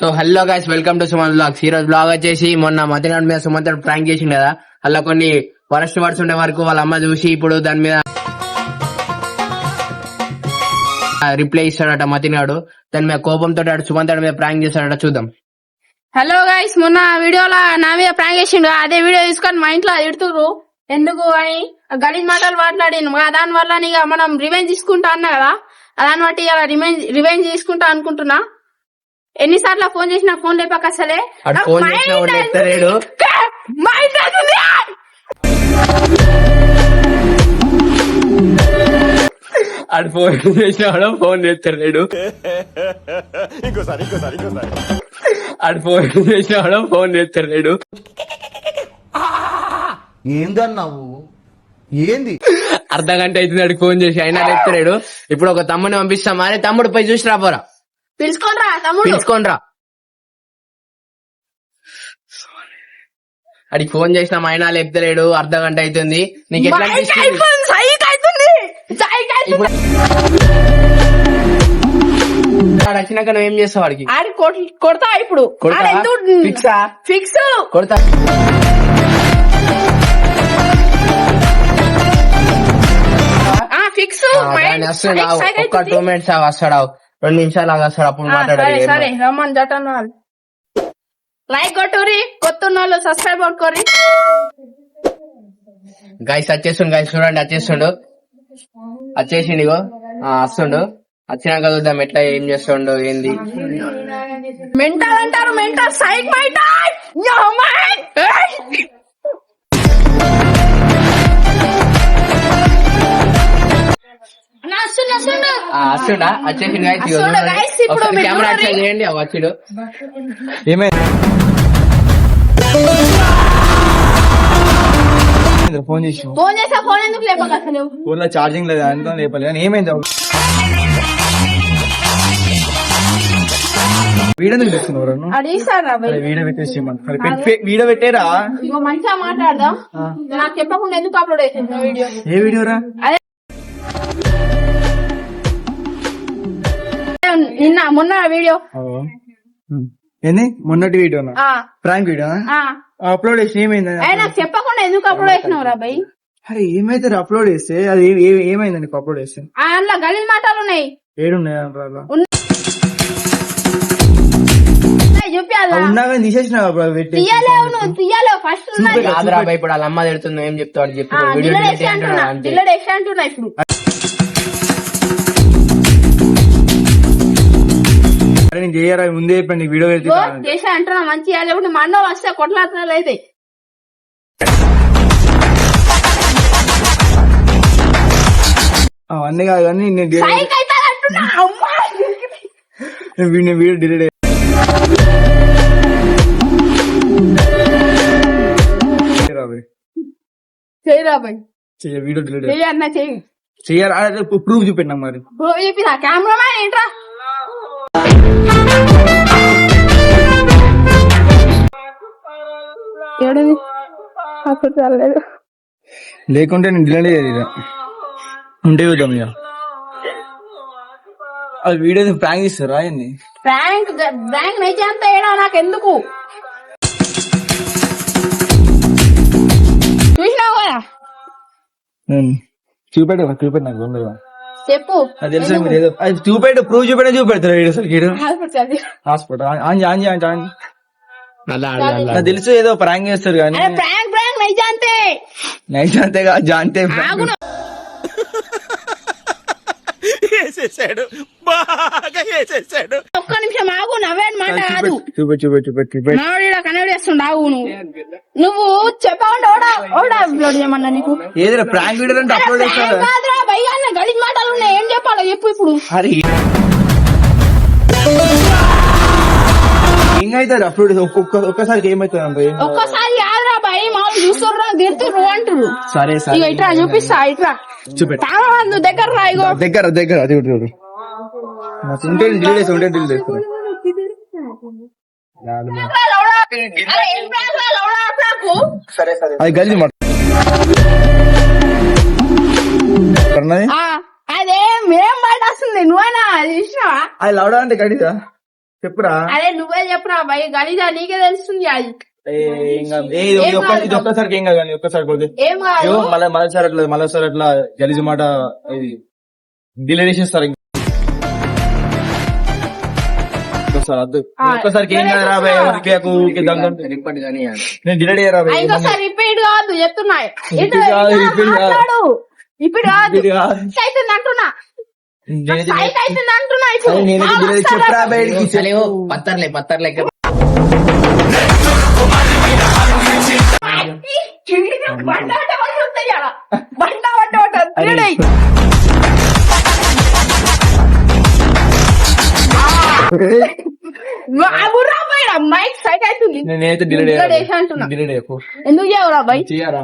So hello guys welcome to Sumanth vlogs ఈ రోజు blog వచ్చేసి మొన్న మధ్యనాడు మీద సుమంత్ ప్రాంక్ చేసిండు కదా. అలా కొన్ని వరస్ట్ వర్డ్స్ ఉండే వరకు వాళ్ళ అమ్మ చూసి ఇప్పుడు దాని మీద రిప్లై ఇస్తాడట మతినాడు దాని మీద కోపంతో సుమంత్ మీద ప్రాంక్ చేస్తాడట చూద్దాం. హలో గాయస్ మొన్న వీడియోలో నా మీద ప్రాంక్ చేసిండు. అదే వీడియో తీసుకొని మా ఇంట్లో ఎడుతురు ఎందుకు అని? గణిత మాటలు మాట్లాడాను దాని వల్ల ఇక మనం రివెంజ్ తీసుకుంటా అన్నా కదా. దాన్ని బట్టి ఇలా రివెంజ్ రివెంజ్ తీసుకుంటా అనుకుంటున్నా. ఎన్నిసార్లు ఫోన్ చేసినా ఫోన్ లేపాక అసలే? ఫోన్ చేసినా ఫోన్ చేసినాడు ఫోన్ ఎత్తలేడు ఇంకోసారి ఇంకోసారి ఇంకోసారి. ఫోన్ చేసినాడు ఫోన్ ఎత్తలేడు ఏందన్నావు? ఏంది? అర్ధ గంట అవుతుంది అడిగి ఫోన్ చేసి అయినా ఎత్తలేడు ఇప్పుడు ఒక తమ్ముని పంపిస్తాం అరే తమ్ముడు పోయి చూసి రాపోరా. పిలుచుకోనరా తమ్ముడు. అడిగి ఫోన్ చేసినాం అయినా లేపుతలేడు అర్ధ గంట అవుతుంది నీకు ఎట్లా వచ్చినాక నువ్వు ఏం చేస్తావు వాడికి ఆడి కొడతా ఇప్పుడు? ఫిక్సా? ఫిక్స్. కొడతా. ఫిక్స్. ఆయన. ఒక్క టూ మినిట్స్ ఆగు, వస్తాడు ఆగు. రెండు నిమిషాలు ఆగు, వస్తాడు అప్పుడు మాట్లాడాలి సరే రమ్మని జటన్ వాళ్ళు లైక్ కొట్టురి కొత్త వాళ్ళు సబ్స్క్రైబ్ కొట్టుకోరి గైస్ వచ్చేస్తుండు గైస్ చూడండి వచ్చేస్తుండు. వచ్చేసిండు ఇగో. వస్తుండు. వచ్చినాక చూద్దాం ఎట్లా ఏం చేస్తుండు ఏంది. మెంటల్ అంటారు మెంటల్ సైక్ మెంటల్ వచ్చేసిండు ఒకసారి కెమెరా చేయండి ఆ వచ్చిడు ఏమైంది ఫోన్ చేసి ఫోన్ చేసా ఫోన్ ఎందుకు లేపక అసలు? ఫోన్లో ఛార్జింగ్ లేదు? అంతా లేపలే. కానీ ఏమైంది వీడియో వీడియో పెట్టేసి వీడియో పెట్టేరా? ఇగో మంచిగా మాట్లాడదాం. నాకు చెప్పకుండా ఎందుకు అప్లోడ్ చేసింది వీడియో? ఏ వీడియోరా నిన్న మొన్న వీడియో. ఏంది? మొన్నటి వీడియోనా? ఆ. Prank video? ఆ. అప్లోడ్ చేసి ఏమైంది? నాకు చెప్పకుండా ఎందుకు అప్లోడ్ చేసినావు రా భయ్? అరే ఏమైతే అప్లోడ్ చేస్తే? అది ఏమైంది నీకు అప్లోడ్ చేస్తే? ఆ అందులో గలీజ్ మాటలు ఉన్నాయి. ఏడున్నాయి ఫస్ట్ ఇప్పుడు వాళ్ళ అమ్మ తిడుతుంది ఏం చెప్తాడు చెప్పు అరే నేను చేయరా ముందే చెప్పండి వీడియో చేసి అంటున్నా మంచిగా లేకుంటే వాళ్ళు వస్తే కొట్లాటలు అయితే. అవన్నీ కాదు కానీ నేను వీడియో డిలీట్ చేయరా డిలీట్ అన్న చెయ్యాలి ప్రూఫ్ చూపెట్టినా మరి. బ్రో చెప్పిన కెమెరామ్యాన్ ఏంట్రా? అప్పుడు చాలేదు లేకుంటే నేను డిలీట్ చేయలేదు. ఉంటే చూద్దాం ఇక. అది వీడియో ప్రాంక్ ఏంది? బ్యాంక్ బ్యాంక్ నైతే అంత ఏడా? నాకు ఎందుకు చూసినావు కదా నేను చూపెట్టు చూపెట్టు నాకు ఉండదు చెప్పు. అది తెలుసా మీరు ఏదో అది చూపెట్టు ప్రూఫ్ చూపెట్టే చూపెడతారు వీడియో హాస్పిటల్ చదివి. హాస్పిటల్. ఆంజీ నాకు తెలుసు ఏదో ప్రాంక్ చేస్తారు కానీ అరే ప్రాంక్ ప్రాంక్ అంతే నైట్ అంతేగా జాంతే వేసేసాడు. బాగా వేసేసాడు. ఒక్క నిమిషం ఆగు నవ్వేడు మాట కాదు. మావాడు చేస్తుండ ఆగు నువ్వు. నువ్వు చెప్పకుండా ఓడా ఓడా అప్లోడ్ చేయమన్నా నీకు? ఏదైనా ప్రాంక్ వీడియో అంటే అప్లోడ్ కాదురా భయ్యా అన్న గలీజ్ మాటలు ఉన్నాయి ఏం చెప్పాలో చెప్పు ఇప్పుడు. అరే ఏమైతుంది అప్లోడ్ ఒక్కసారికి ఏమైతుంది ఒక్కసారి కాదురా భయ్ మామూలు చూస్తుర్రా తిడుతుర్రు అంటారు సరే ఇగో సరే ఇట్రా చూపిస్తా ఇట్రా. చూపెట్టు. తాగమందు దగ్గర రా ఇగో. దగ్గర దగ్గర అది చూడు ఉంటే ఉంటే చేస్తాను? అది గల్లి మాట. అన్నది ఆ, అదే మేం బయట వస్తుంది? నువ్వైనా? అది చూసినావా? అది లౌడా అంటే గడిదా? చెప్పురా? అరే నువ్వే చెప్పురా భయ్ గలీజా నీకే తెలుస్తుంది అది. ఇది ఒక్కసారికి ఏం కాదు ఒక్కసారి మళ్ళీ మళ్ళీసారి అట్లా మళ్ళీసారి అట్లా గలీజు మాట ఇది డిలే చేసేస్తారు వద్దు ఒక్కసారికి ఏం కాదు రాబోయే కానీ నేను ఇంకోసారి రిపీట్ కాదు చెప్తున్నా. కాదు, కాదు. కాదు. అంటున్నా. చెప్పురా బయటికి అసలేవో పత్తర్లే పత్తర్ లెక్క బండ పట్ట పట్ట వస్తాయి ఆడ. బండ పట్ట పట్ట అరే. తిరగడేయ్. బాబురా పోయిరా, మైక్ సైట్ అవుతుంది నేనైతే డిలే ఇంకా చేసి అంటున్నా. డిలే చేయకు ఎందుకు చేయవురా బాయ్ చేయరా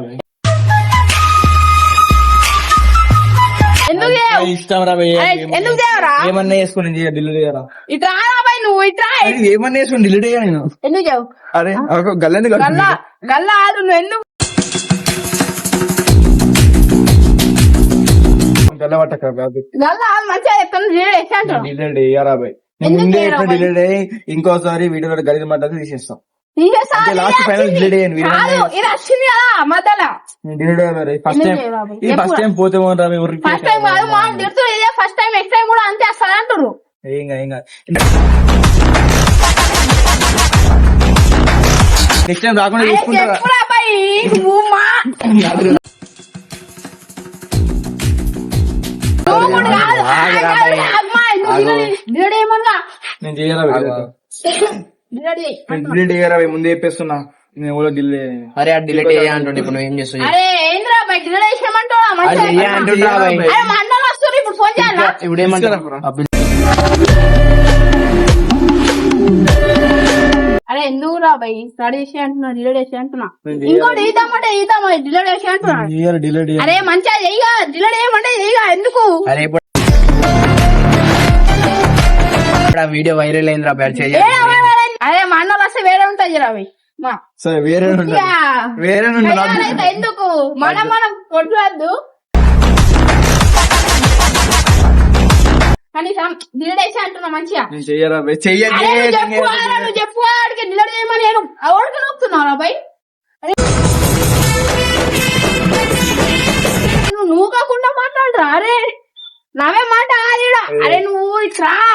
ఎందుకు ఏమన్నా వేసుకుని నేను డిలే చేయరా ఇట్రా రా బాయ్ నువ్వు ఇట్రా అరే, ఏమన్నా వేసుకుని డిలే చేయ నేను? ఎందుకు చేయవు? అరే ఒక గల్లని గల్లా గల్లా ఆడు నువ్వు ఎందుకు? గల్ల పట్టక కాదు గల్లా ఆడు మంచిగా చెప్తాను చేసి అంటావు. డిలేడ్ చేయరా బాయ్ నేను ఎందుకు ముందే చేయరా ఎట్లా బాయ్? డిలేడ్ అయ్యి ఇంకోసారి వీడియో గలీజ్ మాట తీసేస్తాం. ఇది వచ్చింది కదా డిలేడ్ ఫస్ట్ టైం? ఇది ఫస్ట్? టైం పోతే రాబోయే ఊరికి ఫస్ట్ టైం కాదు మా తిడుతూ ఇదే ఫస్ట్ టైం నెక్స్ట్ టైం కూడా అంతే వస్తుంది అంటారు ఏం కాదు, ఏం కాదు. నెక్స్ట్ టైం రాకుండా చూసుకుంటారా? నేను చేయరా డిలీట్ చేయి. డిలేట్ చేయరా ముందే చెప్పేస్తున్నా. నేను కూడా డిలే అరే ఆ డిలీట్ చేయ అంటుండే ఇప్పుడు నువ్వు ఏం చేస్తావు అరే ఏంద్రా బాయ్ డిలీట్ చేయమంటావా అది మంచిగా చెయ్య అంటుండ్రా బాయ్. అరే మా అన్నలు వస్తారు ఇప్పుడు ఫోన్ చేయాలా? ఇప్పుడు ఏమంటారు ఆ పిల్ల- అరే ఎందుకు రా బాయ్? స్టడీ చేసి అంటున్నా డిలీట్ చేసి అంటున్నా నేను ఇంకోటి ఈదామంటే ఈదామా డిలీట్ చేసి అంటున్నా అరే మంచిగా చెయ్యగా డిలీట్ చేయమంటే చెయ్యగా ఎందుకు? అరే ఇప్పుడు వీడియో వైరల్ అయిందిరా బ్యాడ్ చేయ ఏడా వేరే- అరే మా అన్నలు బాయ్ మా. సరే వేరే వేరే ఎందుకు? మనం మనం కొట్టవద్దు కనీసం చేసి అంటున్నా మంచిగా. చెప్పు ఆడికి డిలీట్ చేయమని నేను ఎవరికి నొక్కుతున్నావు రా బాయ్ అరే. నువ్వు కాకుండా మాట్లాడరా అరే. నావే మాట ఆడిరా అరే. నువ్వు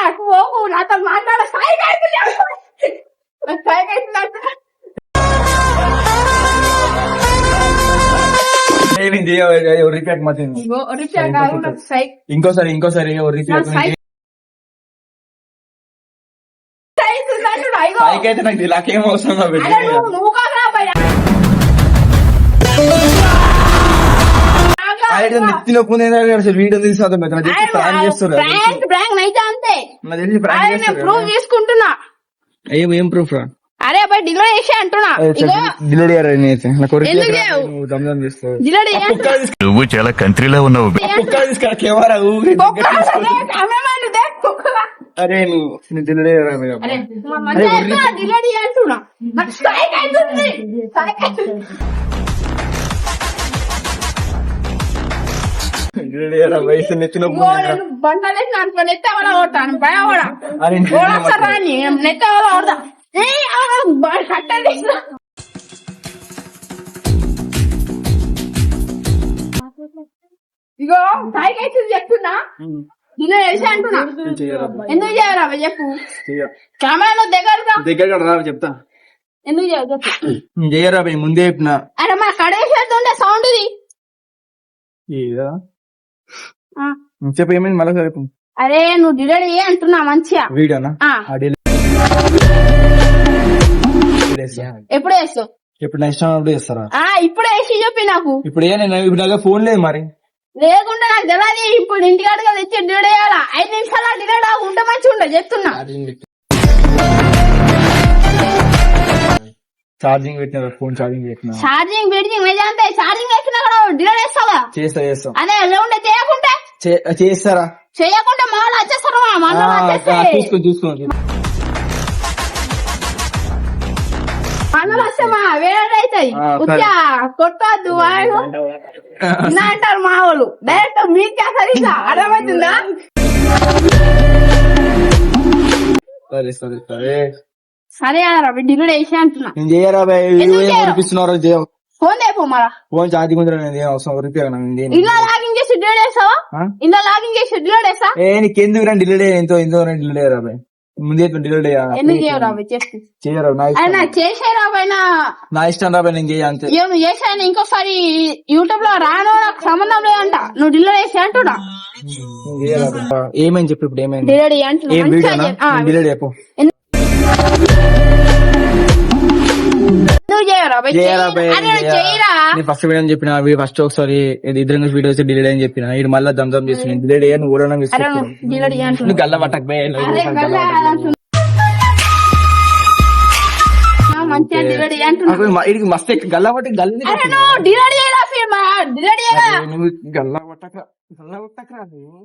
అటు పోకు నాతో మాట్లాడ. స్థాయి ఇంకోసారి ఇంకోసారి రిపీట్ అయితే నాకు నాకేం అవసరం నెత్తి నొప్పి అసలు వీడియో తీసి ప్రాంక్ ప్రాంక్ ప్రాంక్ అయితే అంతే. చేస్తారు ప్రూవ్ చేసుకుంటున్నా. ఏం ఏం ప్రూఫ్ రా? అరే అబ్బాయి డిలీట్ చేసి అంటున్నా. ఇగో. చేయరా నేనైతే నాకు ఎందుకు? నువ్వు దమ్ దమ్ చేస్తావు. చాలా కంట్రీలో ఉన్నావు. కుక్క తీసుకురా కెమెరా ఊరి దే. అరే నువ్వు నేను. అరే చేయి అంటున్నా? నాకు స్ట్రైక్ అవుతుంది స్ట్రైక్ అవుతుంది నేను ఓడొస్తారా నీ నెత్త వల్ల కొడతా? ఏయ్, ఆ, బ- కట్టండి ఇగో అవుతుంది చెప్తున్నా. డిలీట్ చేసి అంటున్నా. ఎందుకు చేయరా చెప్పు. కెమెరా దగ్గరగా. దగ్గర రా చెప్తా. ఎందుకు భయ్, ముందే చెప్పిన. అరే మన కడేసేస్తుండే సౌండ్ ఇది. చెప్పు ఏమైంది? మళ్ళీ చెప్పు. అరే నువ్వు డిలీట్ చేయి అంటున్నా మంచిగా. వీడియోనా. ఎప్పుడు వేస్తావు? ఇప్పుడు నెక్స్ట్ టైం అప్పుడు చేస్తారా ఆ ఇప్పుడు వేసి చెప్పి నాకు. ఇప్పుడు ఏ నేను ఇప్పుడు దగ్గర ఫోన్ లేదు మరి. లేకుండా నాకు తెలియదు ఇప్పుడు ఇంటికాడగా తెచ్చి డిలీట్ చేయాలా? ఐదు నిమిషాల డిలీట్ ఉంటే మంచిగా ఉండే చెప్తున్నా. ఛార్జింగ్ పెట్టిన ఫోన్ ఛార్జింగ్ పెట్టిన. ఛార్జింగ్ పెడిజింగ్ నిజంతే ఛార్జింగ్ వేసినా కూడా డిలీట్ చేస్తావా? చేస్తా చేస్తా. అదే ఎలా ఉండే చేయకుంటే? చేస్తారా? చేయకుంటే మా వాళ్ళు వచ్చేస్తారు మా ఆ, వాళ్ళు ఆ, వచ్చేస్తే చూసుకో చూసుకో మనలు వస్తే మా వేరే అవుతాయి. ఆ, సరే. ఉచ్చా కొట్టద్దు ఇలా అంటారు మా వాళ్ళు. డైరెక్ట్ మీకే సరిగ్గా అర్థమవుతుందా? సరే సరే సరే. సరే రవి డిలీట్ చేసి అంటున్నా. నేను చేయరా ఫోన్ లేపో మరా ఫోన్ ఛార్జింగ్ ఉందిరా నేను ఏం అవసరం ఊరిపి నేను ఇలా లాగిన్ చేసి డిలీట్ చేస్తావా? ఆ? ఇలా లాగిన్ చేసి డిలీట్ చేస్తా? ఏ నీకెందుకు రా డిలీట్ ఎంతో ఎంతో డిలీట్ అయ్యారా బాయ్ ముందే డిలీట్ ఎందుకు చేసి చేయరా నా ఇష్టం. చేసే నా నేను చేయ అంతే. ఏం చేసాను ఇంకోసారి యూట్యూబ్లో రాను నాకు సంబంధం లేదంట. నువ్వు డిలీట్ చేసి అంటున్నా. ఏమని చెప్పు ఇప్పుడు ఏమైంది? డిలీట్ డిలీట్ చెప్పు ఫస్ట్ వీడియో చెప్పిన ఫస్ట్ ఒకసారి ఇది ఇద్దరు వీడియోస్ డిలీట్ అని చెప్పిన ఇది మళ్ళీ దమ్ చేసిన డిలీట్ అయ్యా నువ్వు కూడా అరే నువ్వు గల్ల పట్టక ఇడికి మస్తు గల్ల పట్టి గల్ల నువ్వు గల్ల పట్టక గల్ల పట్టకరా నువ్వు?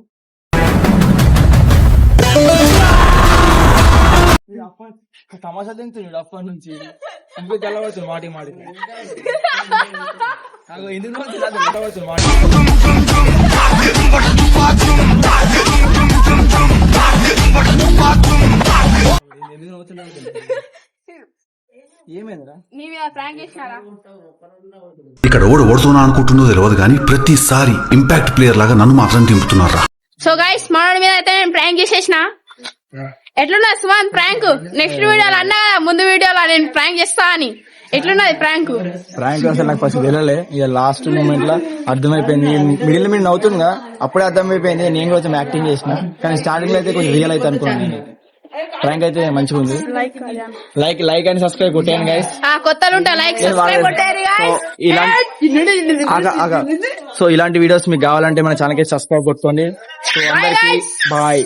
ఈ అప్ప- తమాషా తింటున్నాడు అప్పటి నుంచి. ఇంకో పడుతుంది మాటి మాటి ఎందుకు మాటి? ఏమైందిరా? ఇక్కడ ఓడి ఓడుతున్నా అనుకుంటుందో తెలియదు కానీ ప్రతిసారి ఇంపాక్ట్ ప్లేయర్ లాగా నన్ను మాత్రం దింపుతున్నారా సో గైస్ మనోడి మీద అయితే నేను ప్రాంక్ చేసేసిన. ఎట్లున్నా సుమాన్ ప్రాంక్ నెక్స్ట్ వీడియోలో అన్నా కదా, ముందు వీడియోలో నేను ప్రాంక్ చేస్తా అని. ఎట్లున్నది ప్రాంక్ ర్యాంక్ అసలు నాకు ఫస్ట్ తెలియలే. ఇక లాస్ట్ మూమెంట్లో అర్థమైపోయింది. మిడిల్ మిడిల్ అవుతుందిగా అప్పుడే అర్థమైపోయింది. నేను కొంచెం యాక్టింగ్ చేసిన. కానీ స్టార్టింగ్లో అయితే కొంచెం రియల్ అయితే అనుకున్నాను ర్యాంక్ అయితే మంచిగా ఉంది. లైక్ లైక్ అండ్ సబ్స్క్రైబ్ కొట్టాను గైస్ ఆ కొత్తలు ఉంటా లైక్ సబ్స్క్రైబ్ కొట్టారు guys. సో ఇలాంటి వీడియోస్ మీకు కావాలంటే మన ఛానల్కి సబ్స్క్రైబ్ కొట్టుకోండి సో అందరికి బాయ్